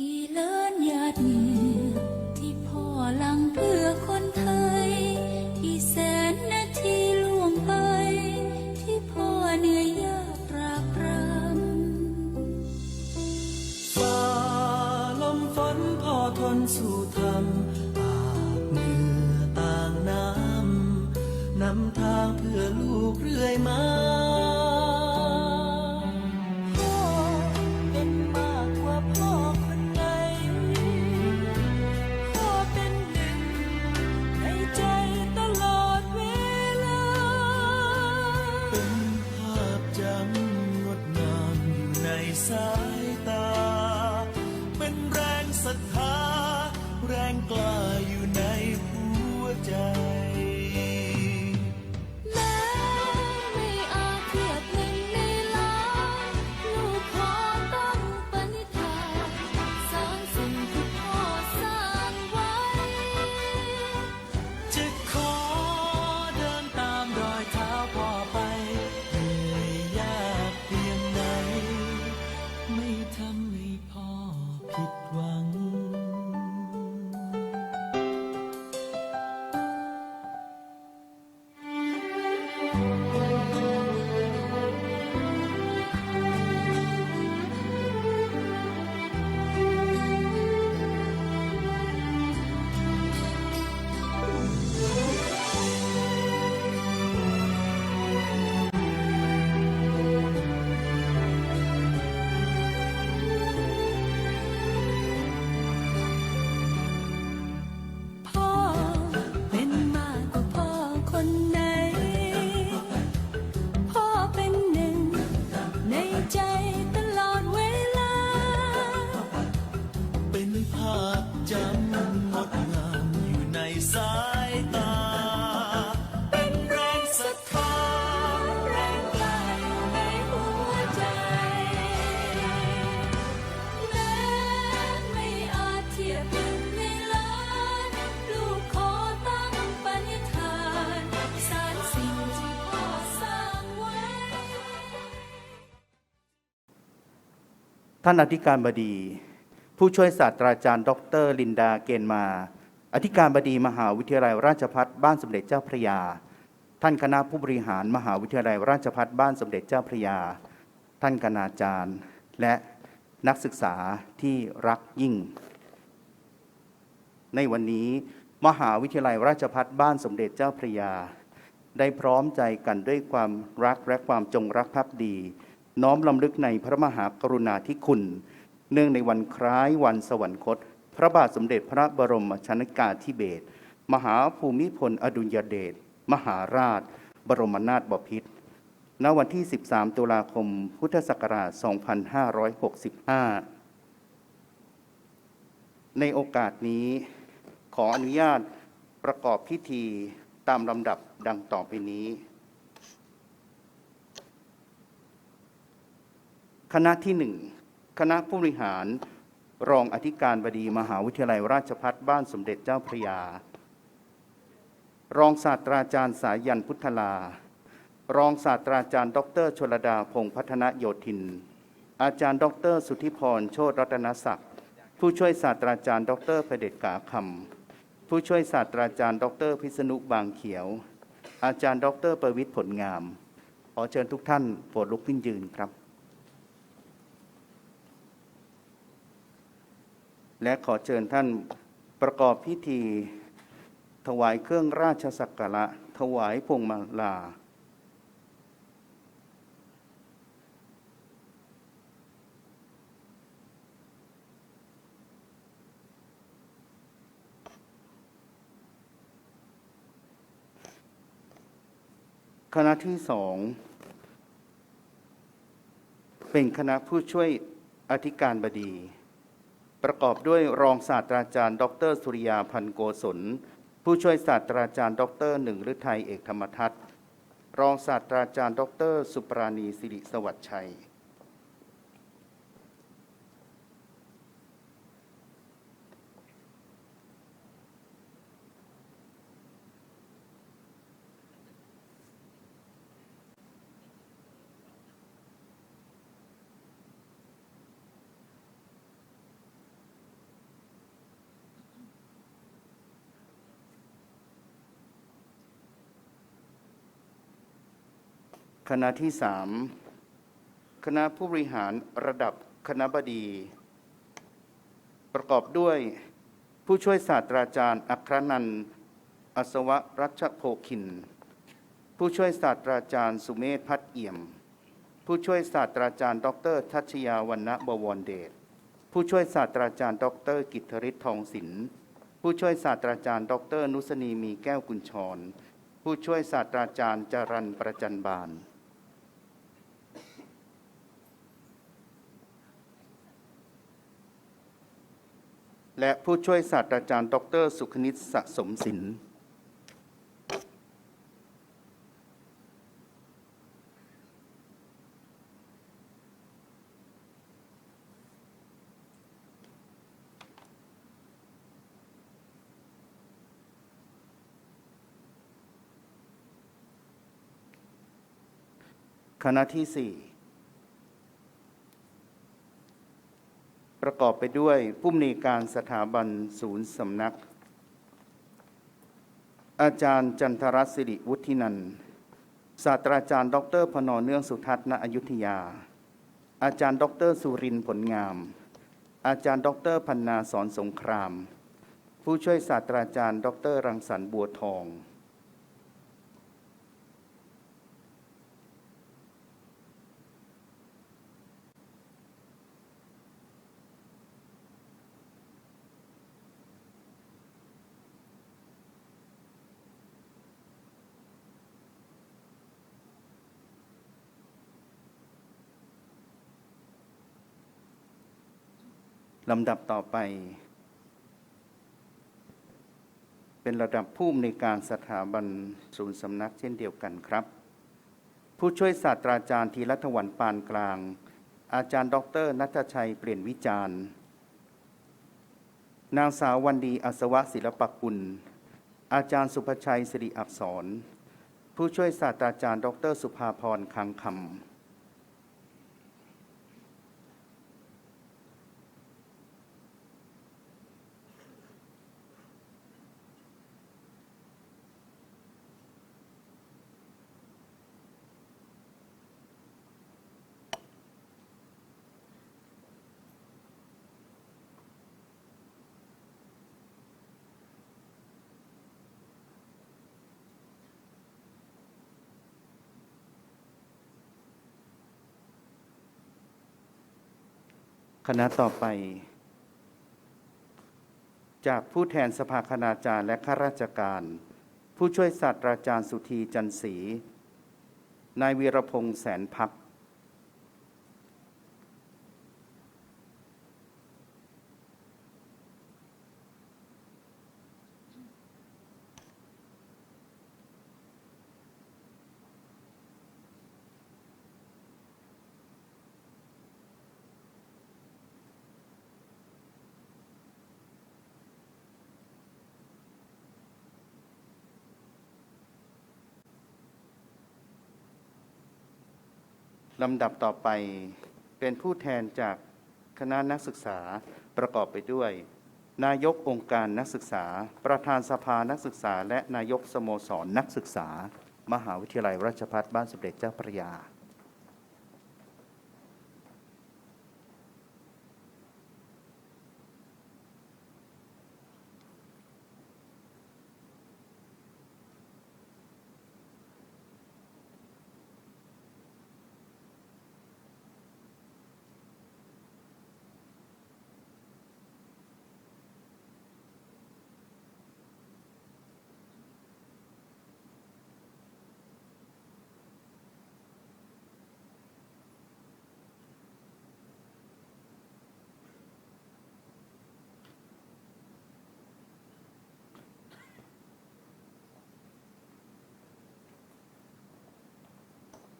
กี่เลินหยาดเหงื่อที่พ่อหลังเพื่อ ศรัทธาแรงกล้า ท่านอธิการบดี ผู้ช่วยศาสตราจารย์ ดร ลินดาเกณฑ์มา อธิการบดีมหาวิทยาลัยราชภัฏบ้านสมเด็จเจ้าพระยา ท่านคณะผู้บริหารมหาวิทยาลัยราชภัฏบ้านสมเด็จเจ้าพระยา ท่านคณาจารย์ และนักศึกษาที่รักยิ่ง ในวันนี้มหาวิทยาลัยราชภัฏบ้านสมเด็จเจ้าพระยา ได้พร้อมใจกันด้วยความรักและความจงรักภักดี น้อมลำลึกในพระมหากรุณาธิคุณ เนื่องในวันคล้ายวันสวรรคต พระบาทสมเด็จพระบรมชนกาธิเบศรมหาภูมิพลอดุลยเดชมหาราช บรมนาถบพิตรณวันที่ 13 ตุลาคม พุทธศักราช 2565 ในโอกาสนี้ ขออนุญาตประกอบพิธีตามลำดับดังต่อไปนี้ คณะที่หนึ่งคณะผู้บริหารรองอธิการบดีมหาวิทยาลัยราชภัฏบ้านสมเด็จเจ้าพระยา รองศาสตราจารย์สายันพุทธลา รองศาสตราจารย์ ดรชลดาพงพัฒนโยธิน อาจารย์ ดร สุทธิพรโชตรัตนศักดิ์ผู้ช่วยศาสตราจารย์ ดรเผด็จกาคำผู้ช่วยศาสตราจารย์ ดร พิษณุบางเขียว อาจารย์ ดร ประวิทย์ผลงาม ขอเชิญทุกท่านโปรดลุกขึ้นยืนครับ และขอเชิญท่านประกอบพิธี ถวายเครื่องราชสักการะ ถวายพวงมาลาคณะที่สองเป็นคณะผู้ช่วยอธิการบดี ประกอบด้วยรองศาสตราจารย์ ดร สุริยาพันโกศลผู้ช่วยศาสตราจารย์ ดรหนึ่งฤทัยเอกธรรมทัศน์รองศาสตราจารย์ ดร สุปราณีสิริสวัสดิ์ชัย คณะที่สามคณะผู้บริหารระดับคณะบดี ประกอบด้วยผู้ช่วยศาสตราจารย์ อัครนันท์อัศวรัชโภคิน ผู้ช่วยศาสตราจารย์สุเมธพัฒเอี่ยม ผู้ช่วยศาสตราจารย์ ดร ทัชยาวรรณบวรเดชผู้ช่วยศาสตราจารย์ ดร กิตริศทองศิลป์ผู้ช่วยศาสตราจารย์ ดร นุสนีมีแก้วกุญชร ผู้ช่วยศาสตราจารย์จรันประจันบาน และผู้ช่วยศาสตราจารย์ ดร สุขนิตสะสมศิลป์คณะที่สี่ ประกอบไปด้วยผู้อำนวยการสถาบันศูนย์สำนัก อาจารย์จันทรัตน์สิริวุฒินันท์ศาสตราจารย์ ดรพนเนื่องสุทัศน์ณอยุธยา อาจารย์ ดรสุรินผลงาม อาจารย์ ดรพันนาสอนสงคราม ผู้ช่วยศาสตราจารย์ ดรรังสรรค์บัวทอง ลำดับต่อไป เป็นระดับผู้อำนวยการสถาบันศูนย์สำนักเช่นเดียวกันครับ ผู้ช่วยศาสตราจารย์ธีรัฐวันปานกลาง อาจารย์ ดรนัทชัยเปลี่ยนวิจารณ์ นางสาววันดีอัศวะศิลปกุล อาจารย์สุภชัยสิริอักษร ผู้ช่วยศาสตราจารย์ ดรสุภาพรคังคำ คณะต่อไป จากผู้แทนสภาคณาจารย์และข้าราชการ ผู้ช่วยศาสตราจารย์สุธีจันศรีนายวีรพงษ์แสนพัก ลำดับต่อไปเป็นผู้แทนจากคณะนักศึกษาประกอบไปด้วย นายกองค์การนักศึกษา ประธานสภานักศึกษา และนายกสโมสรนักศึกษา มหาวิทยาลัยราชภัฏบ้านสมเด็จเจ้าพระยา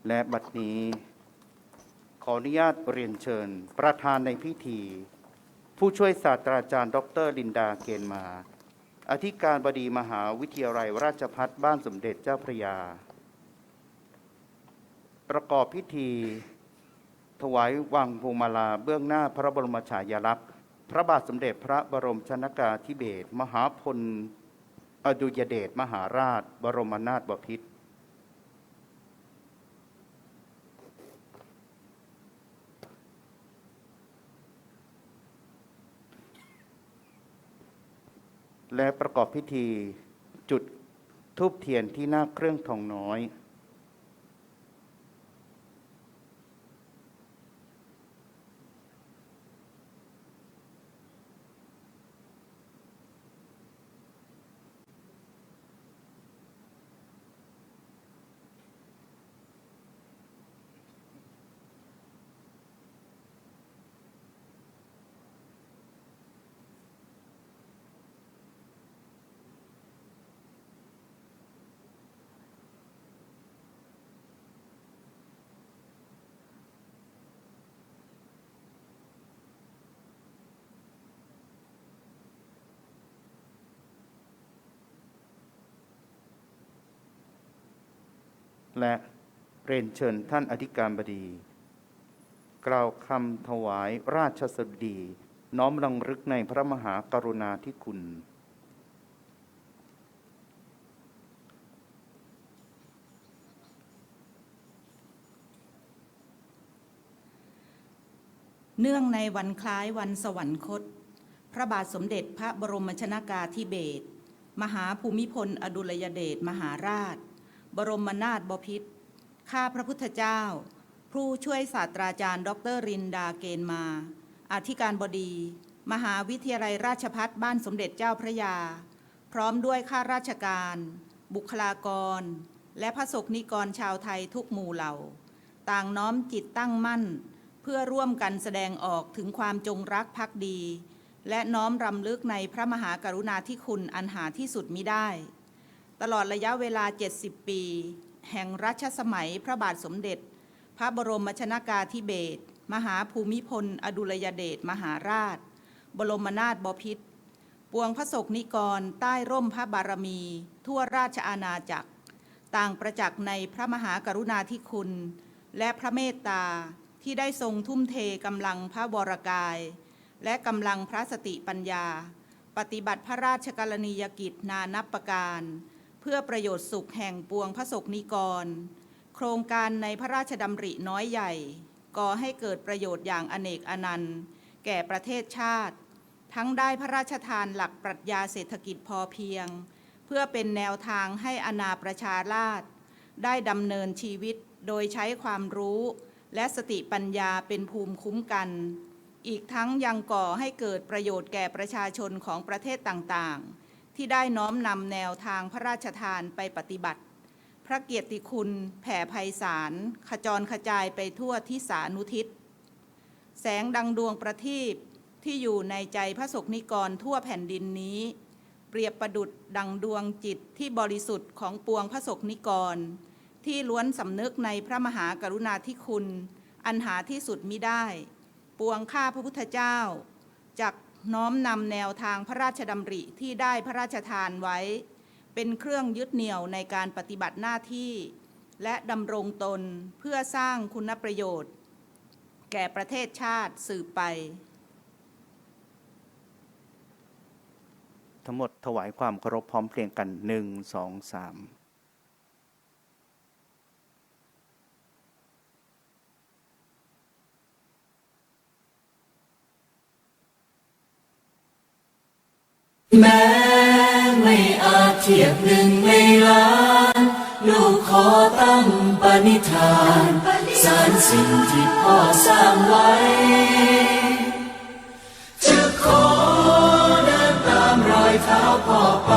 และบัดนี้ ขออนุญาตเรียนเชิญ ประธานในพิธี ผู้ช่วยศาสตราจารย์ ดรลินดาเกณฑ์มา อธิการบดีมหาวิทยาลัยราชพัฒบ้านสมเด็จเจ้าพระยา ประกอบพิธี ถวายวังพวงมาลาเบื้องหน้าพระบรมฉายาลักษณ์พระบาทสมเด็จพระบรมชนากาธิเบศรมหาพลอดุยเดชมหาราช บรมนาถบพิตร และประกอบพิธีจุดทูบเทียนที่หน้าเครื่องทองน้อย และเรียนเชิญท่านอธิการบดี กล่าวคำถวายราชสดี น้อมรำลึกในพระมหากรุณาธิคุณ เนื่องในวันคล้ายวันสวรรคต พระบาทสมเด็จพระบรมชนากาธิเบศรมหาภูมิพล อดุลยเดชมหาราช บรมนาถบพิตรข้าพระพุทธเจ้า ผู้ช่วยศาสตราจารย์ ดรรินดาเกณฑ์มา อธิการบดี มหาวิทยาลัยราชพัฒบ้านสมเด็จเจ้าพระยา พร้อมด้วยข้าราชการ บุคลากร และพระสกนิกรชาวไทยทุกหมู่เหล่า ต่างน้อมจิตตั้งมั่น เพื่อร่วมกันแสดงออกถึงความจงรักภักดี และน้อมรำลึกในพระมหากรุณาธิคุณอันหาที่สุดมิได้ ตลอดระยะเวลา 70 ปี แห่งรัชสมัยพระบาทสมเด็จ พระบรมชนากาธิเบศรมหาภูมิพล อดุลยเดชมหาราช บรมนาถบพิตรปวงพระศกนิกร ใต้ร่มพระบารมี ทั่วราชอาณาจักร ต่างประจักษ์ในพระมหากรุณาธิคุณ และพระเมตตาที่ได้ทรงทุ่มเทกำลังพระวรกาย และกำลังพระสติปัญญา ปฏิบัติพระราชกรณียกิจนานับประการ พื่อประโยชน์สุขแห่งปวงพระศกนิกร โครงการในพระราชดำริน้อยใหญ่ก่อให้เกิดประโยชน์อย่างอเนกอนันต์ แก่ประเทศชาติ ทั้งได้พระราชทานหลักปรัชญาเศรษฐกิจพอเพียง เพื่อเป็นแนวทางให้อนาประชาราษฎรได้ดำเนินชีวิตโดยใช้ความรู้และสติปัญญาเป็นภูมิคุ้มกัน อีกทั้งยังก่อให้เกิดประโยชน์แก่ประชาชนของประเทศต่างๆ ที่ได้น้อมนำแนวทางพระราชทานไปปฏิบัติ พระเกียรติคุณแผ่ไพศาลขจรขจายไปทั่วทิศานุทิศ แสงดังดวงประทีปที่อยู่ในใจพระสกนิกรทั่วแผ่นดินนี้ เปรียบประดุดดังดวงจิตที่บริสุทธิ์ของปวงพระสกนิกร ที่ล้วนสำนึกในพระมหากรุณาธิคุณ อันหาที่สุดมิได้ ปวงข้าพระพุทธเจ้าจัก น้อมนำแนวทางพระราชดำริที่ได้พระราชทานไว้ เป็นเครื่องยึดเหนี่ยวในการปฏิบัติหน้าที่ และดำรงตนเพื่อสร้างคุณประโยชน์ แก่ประเทศชาติสืบไป ทั้งหมดถวายความเคารพพร้อมเพรียงกันหนึ่งสองสาม แม้ไม่อาจเทียบหนึ่งในล้าน ลูกขอตั้งปณิธานสารสิ่งที่พ่อสร้างไว้ จะขอเดินตามรอยเท้าพ่อไป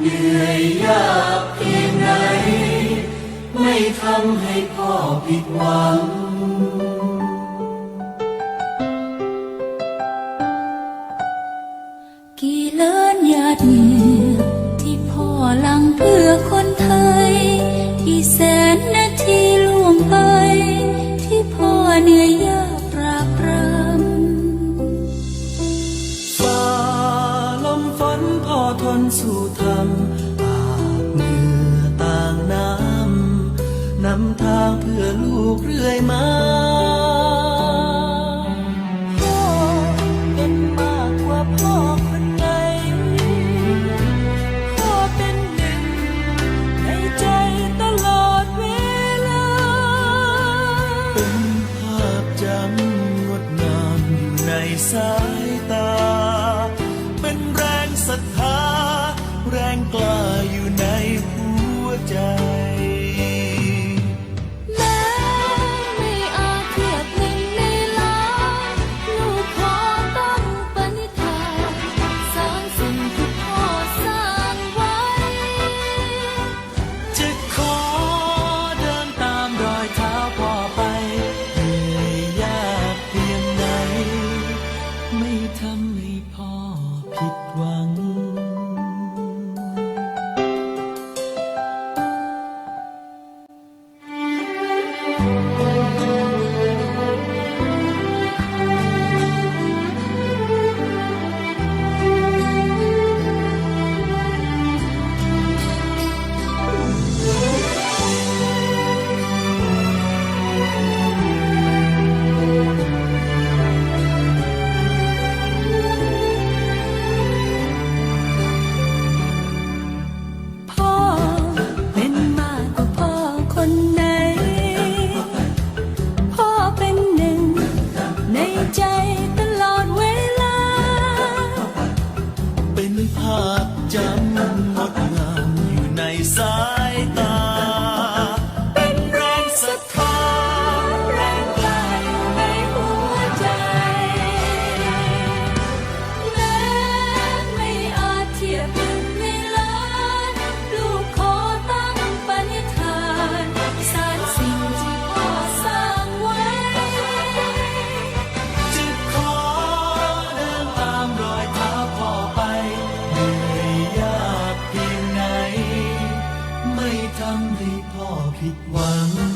เหนื่อยยากเพียงไหน ไม่ทำให้พ่อผิดหวัง เพื่อคนไทยกี่แสนนาทีล่วงไป ที่พ่อเหนื่อยยากปรากรำฝ่าลมฝนพ่อทนสู้ทำอาบเหงื่อต่างน้ำนำทางเพื่อลูกเรื่อยมา ผิดหวัง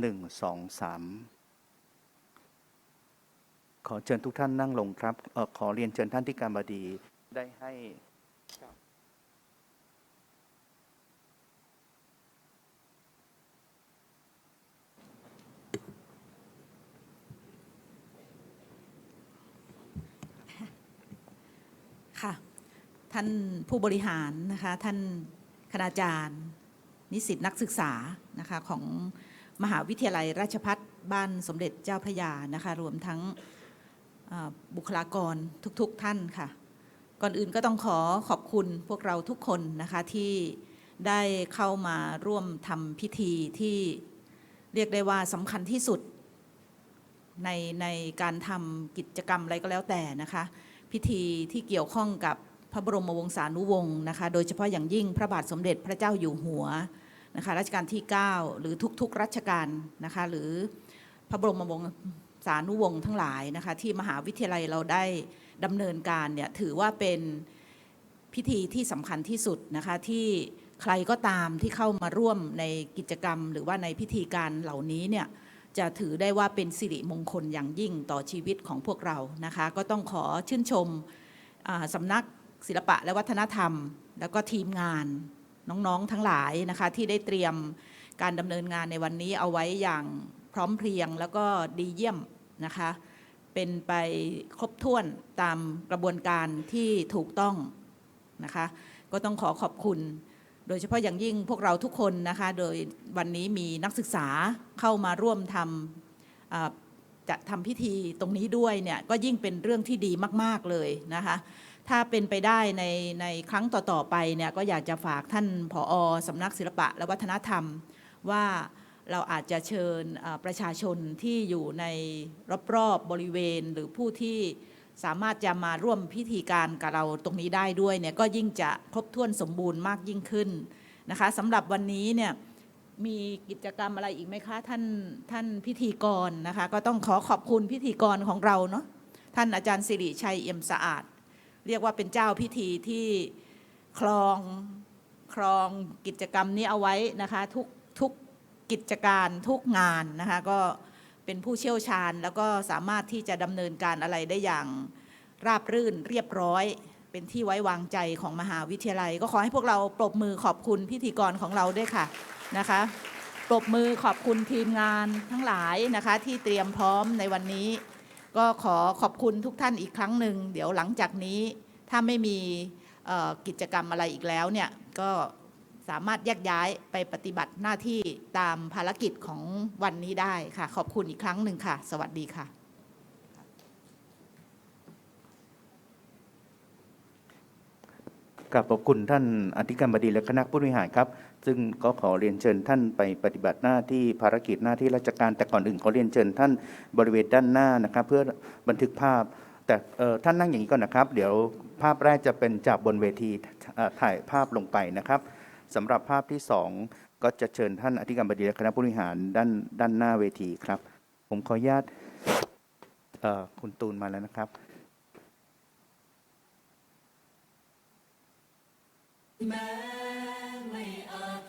หนึ่งสองสามขอเชิญทุกท่านนั่งลงครับออขอเรียนเชิญท่านที่การบดีได้ให้ค่ะท่านผู้บริหารนะคะท่านคณาจารย์ นิสิตนักศึกษานะคะของ มหาวิทยาลัยราชพัฒบ้านสมเด็จเจ้าพระยานะคะ รวมทั้งบุคลากรทุกๆท่านค่ะ ก่อนอื่นก็ต้องขอขอบคุณพวกเราทุกคนนะคะที่ได้เข้ามาร่วมทำพิธีที่เรียกได้ว่าสำคัญที่สุดในในการทำกิจกรรมอะไรก็แล้วแต่นะคะ พิธีที่เกี่ยวข้องกับพระบรมวงศานุวงศ์นะคะ โดยเฉพาะอย่างยิ่งพระบาทสมเด็จพระเจ้าอยู่หัว นะคะรัชกาลที่ 9 หรือทุกๆรัชกาลนะคะหรือพระบรมวงศานุวงศ์ทั้งหลายนะคะที่มหาวิทยาลัยเราได้ดำเนินการเนี่ยถือว่าเป็นพิธีที่สำคัญที่สุดนะคะที่ใครก็ตามที่เข้ามาร่วมในกิจกรรม หรือว่าในพิธีการเหล่านี้เนี่ยจะถือได้ว่าเป็นสิริมงคลอย่างยิ่งต่อชีวิตของพวกเรานะคะ ก็ต้องขอชื่นชมสำนักศิลปะและวัฒนธรรม แล้วก็ทีมงาน น้องๆทั้งหลายนะคะที่ได้เตรียมการดำเนินงานในวันนี้เอาไว้อย่างพร้อมเพรียงแล้วก็ดีเยี่ยมนะคะเป็นไปครบถ้วนตามกระบวนการที่ถูกต้องนะคะก็ต้องขอขอบคุณ โดยเฉพาะอย่างยิ่งพวกเราทุกคนนะคะโดยวันนี้มีนักศึกษาเข้ามาร่วมทำจะทำพิธีตรงนี้ด้วยเนี่ยก็ยิ่งเป็นเรื่องที่ดีมาก ๆ เลยนะคะ ถ้าเป็นไปได้ในในครั้งต่อๆไปเนี่ยก็อยากจะฝากท่านผอสำนักศิลปะและวัฒนธรรม ว่าเราอาจจะเชิญประชาชนที่อยู่ในรอบๆบริเวณ หรือผู้ที่สามารถจะมาร่วมพิธีการกับเราตรงนี้ได้ด้วยเนี่ยก็ยิ่งจะครบถ้วนสมบูรณ์มากยิ่งขึ้นนะคะสำหรับวันนี้เนี่ยมีกิจกรรมอะไรอีกไหมคะท่านท่านพิธีกรนะคะ ก็ต้องขอขอบคุณพิธีกรของเราเนาะท่านอาจารย์สิริชัยเอี่ยมสะอาด เรียกว่าเป็นเจ้าพิธีที่ครองครองกิจกรรมนี้เอาไว้นะคะทุกทุกกิจการทุกงานนะคะก็เป็นผู้เชี่ยวชาญแล้วก็สามารถที่จะดำเนินการอะไรได้อย่างราบรื่นเรียบร้อย เป็นที่ไว้วางใจของมหาวิทยาลัย ก็ขอให้พวกเราปรบมือขอบคุณพิธีกรของเราด้วยค่ะนะคะปรบมือขอบคุณทีมงานทั้งหลายนะคะที่เตรียมพร้อมในวันนี้ ก็ขอขอบคุณทุกท่านอีกครั้งหนึ่งเดี๋ยวหลังจากนี้ถ้าไม่มีกิจกรรมอะไรอีกแล้วเนี่ยก็สามารถแยกย้ายไปปฏิบัติหน้าที่ตามภารกิจของวันนี้ได้ค่ะ ขอบคุณอีกครั้งหนึ่งค่ะ สวัสดีค่ะ กับขอบคุณท่านอธิการบดีและคณะผู้บริหารครับ ซึ่งก็ขอเรียนเชิญท่านไปปฏิบัติหน้าที่ภารกิจหน้าที่ราชการแต่ก่อนอื่นขอเรียนเชิญท่านบริเวณด้านหน้านะครับเพื่อบันทึกภาพ แต่ท่านนั่งอย่างนี้ก่อนนะครับ เดี๋ยวภาพแรกจะเป็นจากบนเวทีถ่ายภาพลงไปนะครับสำหรับภาพที่สองก็จะเชิญท่านอธิการบดีและคณะผู้บริหารด้านด้านหน้าเวทีครับ ผมขออนุญาตคุณตูนมาแล้วนะครับแม้ไม่อา